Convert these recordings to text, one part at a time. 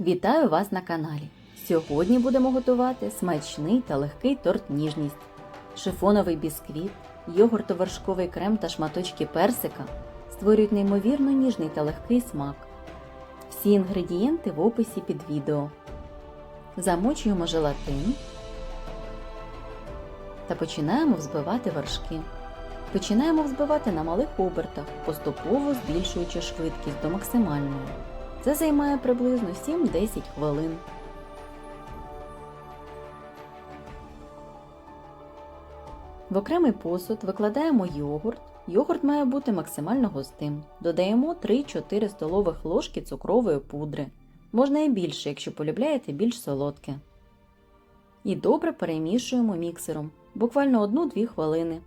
Вітаю вас на каналі! Сьогодні будемо готувати смачний та легкий торт ніжність. Шифоновий бісквіт, йогуртовершковий крем та шматочки персика створюють неймовірно ніжний та легкий смак. Всі інгредієнти в описі під відео. Замочуємо желатин та починаємо взбивати вершки. Починаємо взбивати на малих обертах, поступово збільшуючи швидкість до максимальної. Це займає приблизно 7-10 хвилин. В окремий посуд викладаємо йогурт. Йогурт має бути максимально густим. Додаємо 3-4 столових ложки цукрової пудри. Можна і більше, якщо полюбляєте більш солодке. І добре перемішуємо міксером, буквально 1-2 хвилини.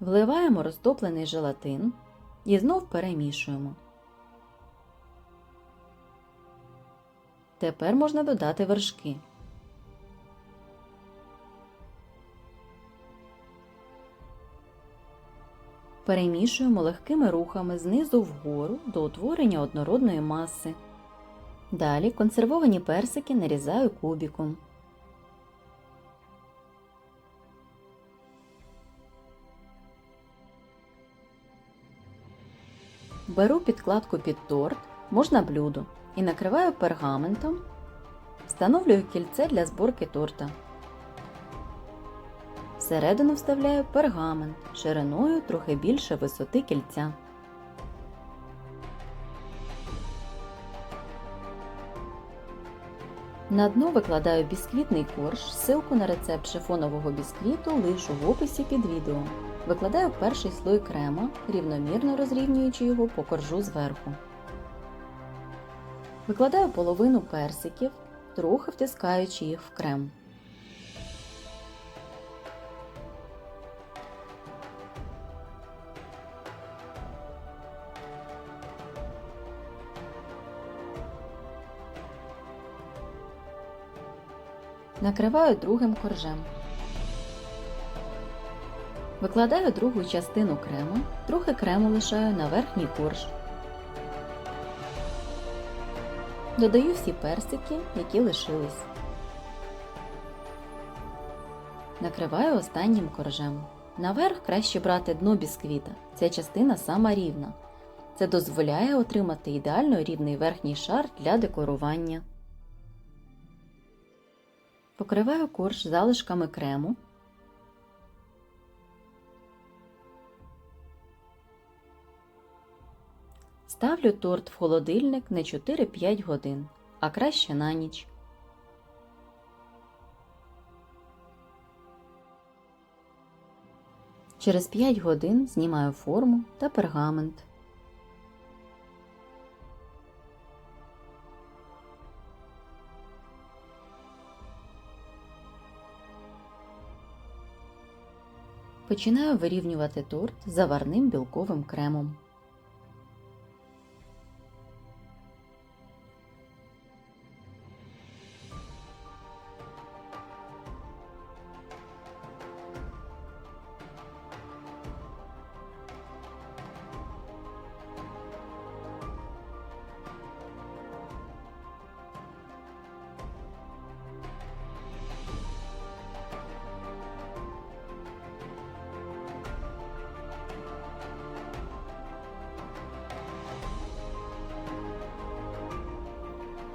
Вливаємо розтоплений желатин і знов перемішуємо. Тепер можна додати вершки. Перемішуємо легкими рухами знизу вгору до утворення однородної маси. Далі консервовані персики нарізаю кубіком. Беру підкладку під торт, можна блюдо, і накриваю пергаментом, встановлюю кільце для зборки торта. Всередину вставляю пергамент шириною трохи більше висоти кільця. На дно викладаю бісквітний корж, ссылку на рецепт шифонового бісквіту лишу в описі під відео. Викладаю перший слой крема, рівномірно розрівнюючи його по коржу зверху. Викладаю половину персиків, трохи втискаючи їх в крем. Накриваю другим коржем. Викладаю другу частину крему, трохи крему лишаю на верхній корж. Додаю всі персики, які лишились. Накриваю останнім коржем. Наверх краще брати дно бісквіта. Ця частина сама рівна. Це дозволяє отримати ідеально рівний верхній шар для декорування. Покриваю корж залишками крему. Ставлю торт в холодильник на 4-5 годин, а краще на ніч. Через 5 годин знімаю форму та пергамент. Починаю вирівнювати торт заварним білковим кремом.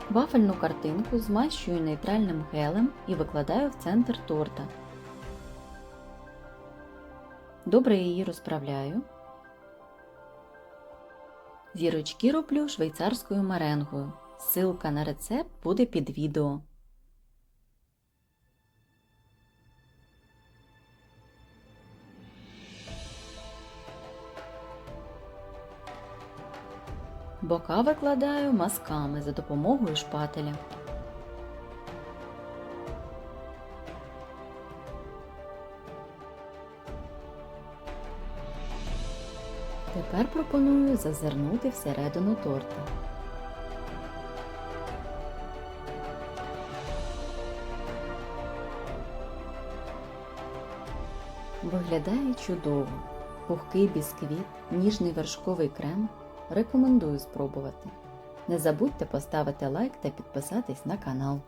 Вафельну картинку змащую нейтральним гелем і викладаю в центр торта. Добре її розправляю. Зірочки роблю швейцарською меренгою. Силка на рецепт буде під відео. Бока викладаю мазками за допомогою шпателя. Тепер пропоную зазирнути всередину торта. Виглядає чудово. Пухкий бісквіт, ніжний вершковий крем рекомендую спробувати. Не забудьте поставити лайк та підписатись на канал.